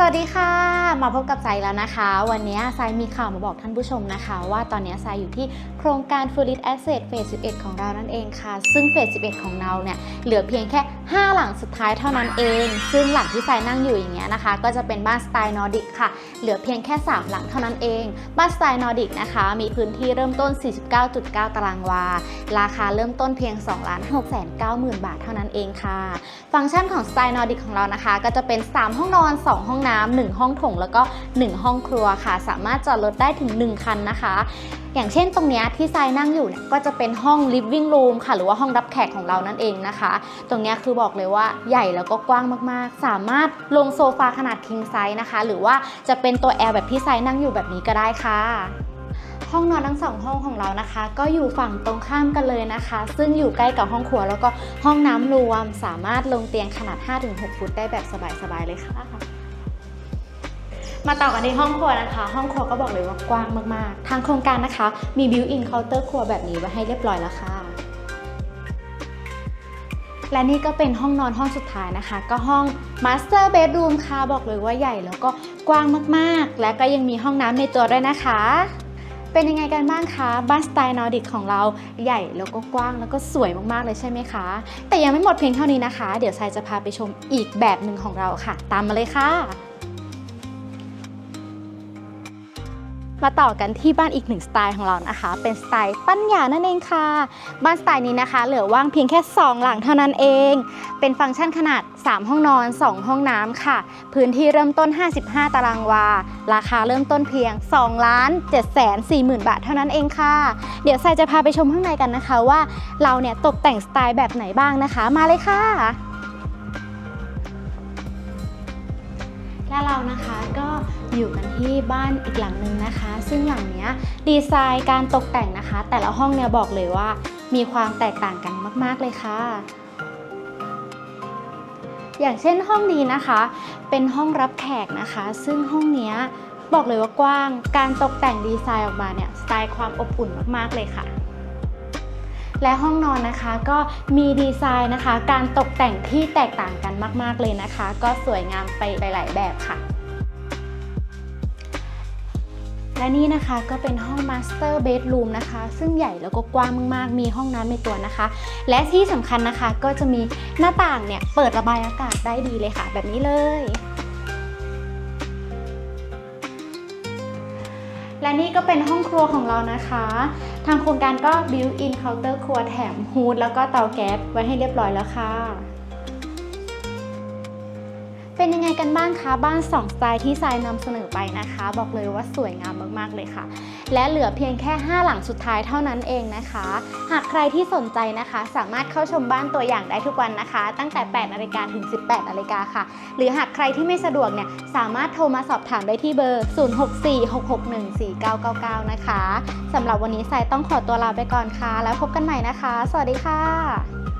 สวัสดีค่ะ มาพบกับไซแล้วนะคะ วันนี้ไซมีข่าวมาบอกท่านผู้ชมนะคะ ว่าตอนนี้ไซอยู่ที่โครงการ f u l l i t Asset เฟส 11 ของเรานั่นเองค่ะ ซึ่งเฟส 11 ของเราเนี่ยเหลือเพียงแค่ 5 หลังสุดท้ายเท่านั้นเอง ซึ่งหลังที่ไซนั่งอยู่อย่างเงี้ยนะคะ ก็จะเป็นบ้านสไตล์นอร์ดิกค่ะ เหลือเพียงแค่ 3 หลังเท่านั้นเอง บ้านสไตล์นอร์ดิกนะคะ มีพื้นที่เริ่มต้น 49.9 ตารางวา ราคาเริ่มต้นเพียง2 6 9 0 0 0 0 บาทเท่านั้นเองค่ะ ฟังก์ชันของสไตล์นอร์ดิกของเรานะคะ ก็จะเป็น 3 ห้องนอน 2 ห้องน้ำ1ห้องโถงแล้วก็ 1 ห้องครัวค่ะ สามารถจอดรถได้ถึง 1 คันนะคะ อย่างเช่นตรงนี้ที่ทรายนั่งอยู่เนี่ยก็จะเป็นห้อง living room ค่ะ หรือว่าห้องรับแขกของเรานั่นเองนะคะ ตรงนี้คือบอกเลยว่าใหญ่แล้วก็กว้างมากๆ สามารถลงโซฟาขนาด king size นะคะ หรือว่าจะเป็นตัว L แบบที่ทรายนั่งอยู่แบบนี้ก็ได้ค่ะห้องนอนทั้งสองห้องของเรานะคะ ก็อยู่ฝั่งตรงข้ามกันเลยนะคะ ซึ่งอยู่ใกล้กับห้องครัวแล้วก็ห้องน้ำรวม สามารถลงเตียงขนาด 5-6 ฟุตได้แบบสบายๆเลยค่ะ มาต่อกันที่ห้องครัวนะคะ ห้องครัวก็บอกเลยว่ากว้างมากๆ ทางโครงการนะคะ มีบิวอินเคาน์เตอร์ครัวแบบนี้ไว้ให้เรียบร้อยแล้วค่ะ และนี่ก็เป็นห้องนอนห้องสุดท้ายนะคะ ก็ห้อง Master Bedroom ค่ะบอกเลยว่าใหญ่แล้วก็กว้างมากๆ และก็ยังมีห้องน้ำในตัวด้วยนะคะ เป็นยังไงกันบ้างคะบ้านสไตล์นอร์ดิกของเราใหญ่แล้วก็กว้างแล้วก็สวยมากๆเลยใช่ไหมคะ แต่ยังไม่หมดเพียงเท่านี้นะคะ เดี๋ยวทรายจะพาไปชมอีกแบบหนึ่งของเราค่ะ ตามมาเลยค่ะ มาต่อกันที่บ้านอีกหนึ่งสไตล์ของเรานะคะ เป็นสไตล์ปัญญานั่นเองค่ะ บ้านสไตล์นี้นะคะ เหลือว่างเพียงแค่ 2 หลังเท่านั้นเอง เป็นฟังก์ชันขนาด 3 ห้องนอน 2 ห้องน้ำค่ะ พื้นที่เริ่มต้น 55 ตารางวา ราคาเริ่มต้นเพียง2ล้าน7แสน4หมื่นบาทเท่านั้นเองค่ะ เดี๋ยวไซจะพาไปชมข้างในกันนะคะว่า เราเนี่ยตกแต่งสไตล์แบบไหนบ้างนะคะ มาเลยค่ะ และเรานะคะก็อยู่กันที่บ้านอีกหลังหนึ่งนะคะ ซึ่งหลังเนี้ยดีไซน์การตกแต่งนะคะ แต่ละห้องเนี่ยบอกเลยว่ามีความแตกต่างกันมาก ๆเลยค่ะ อย่างเช่นห้องนี้นะคะ เป็นห้องรับแขกนะคะ ซึ่งห้องเนี้ยบอกเลยว่ากว้าง การตกแต่งดีไซน์ออกมาเนี่ยสไตล์ความอบอุ่นมาก ๆ เลยค่ะ และห้องนอนนะคะก็มีดีไซน์นะคะ การตกแต่งที่แตกต่างกันมาก ๆ เลยนะคะ ก็สวยงามไปหลาย ๆ แบบค่ะ และนี่นะคะก็เป็นห้อง Master Bedroom นะคะ ซึ่งใหญ่แล้วก็กว้างมากๆ มีห้องน้ำในตัวนะคะ และที่สำคัญนะคะก็จะมีหน้าต่างเนี่ยเปิดระบายอากาศได้ดีเลยค่ะ แบบนี้เลย และนี่ก็เป็นห้องครัวของเรานะคะ ทางโครงการก็ built in counter ครัวแถมฮูดแล้วก็เตาแก๊สไว้ให้เรียบร้อยแล้วค่ะ เป็นยังไงกันบ้างคะบ้าน2สไตล์ที่ทรายนำเสนอไปนะคะ บอกเลยว่าสวยงามมากๆเลยค่ะ และเหลือเพียงแค่ 5 หลังสุดท้ายเท่านั้นเองนะคะ หากใครที่สนใจนะคะ สามารถเข้าชมบ้านตัวอย่างได้ทุกวันนะคะ ตั้งแต่ 8นาฬิกาถึง 18นาฬิกาค่ะ หรือหากใครที่ไม่สะดวกเนี่ยสามารถโทรมาสอบถามได้ที่เบอร์ 0646614999 นะคะสำหรับวันนี้สายต้องขอตัวลาไปก่อนค่ะ แล้วพบกันใหม่นะคะ สวัสดีค่ะ